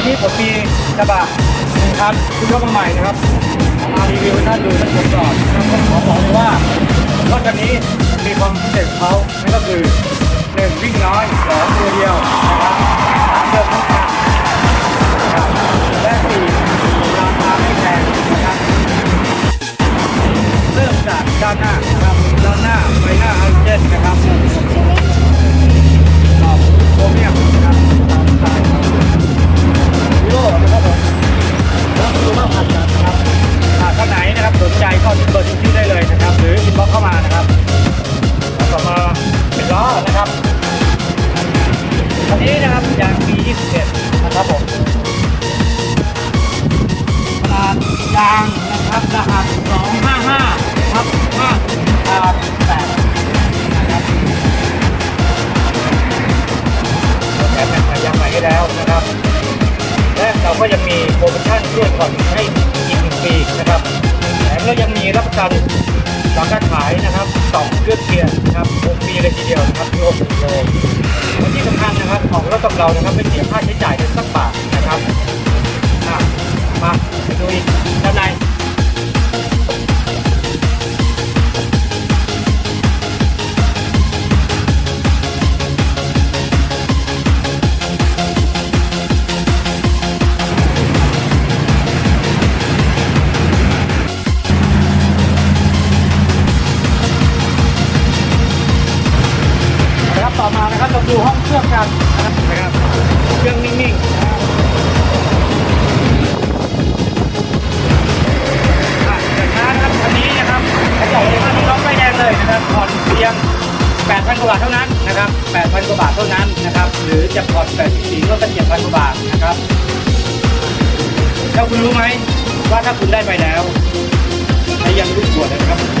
วันนี้ผมมีกระบะหนึ่งคันที่ยกมาใหม่นะครับมารีวิวให้ท่านดูท่านชมก่อนนะครับผมขอบอกเลยว่ารถคันนี้มีความพิเศษของเขานั่นก็คือหนึ่งวิ่งน้อยสองตัวเดียวนะครับสามเดิมทั้งคันนะครับและสี่ราคาไม่แพงนะครับเริ่มจากด้านหน้านะครับด้านหน้าไฟหน้า ก็ติดต่อที่ได้เลยนะครับ หรืออินบ็อกเข้ามานะครับแล้วก็มาเป็นล้อนะครับอันนี้นะครับยางปี21 นะครับผมขนาดยางนะครับรหัส255ครับ5ครับ8นะครับแถมแผ่นยางใหม่ให้แล้วนะครับ และเราก็ยังมีโปรโมชั่นช่วยผ่อน รายังมีรับประกันหลังการขายนะครับสองเครื่องเกียร์นะครับ6ปีเลยทีเดียวนะครับที่6โลและที่สำคัญนะครับของรถกับเรานะครับไม่เสียค่าใช้จ่ายเลยสักบาท อมานะครับเราดูห้องเครื่องกันนะครับเครื่องนิ่งๆนะครับอะเดี๋ยวช้านะครับคันนี้นะครับเขาบอกเลยว่ามีล็อกไฟแดงเลยนะครับผ่อนเพียง 8,000กว่าบาทเท่านั้นนะครับ 8,000กว่าบาทเท่านั้นนะครับ หรือจะผ่อน84ก็เป็น7,000กว่าบาทนะครับแล้วคุณรู้ไหมว่าถ้าคุณได้ไปแล้วให้ยังรู้ตัวนะครับ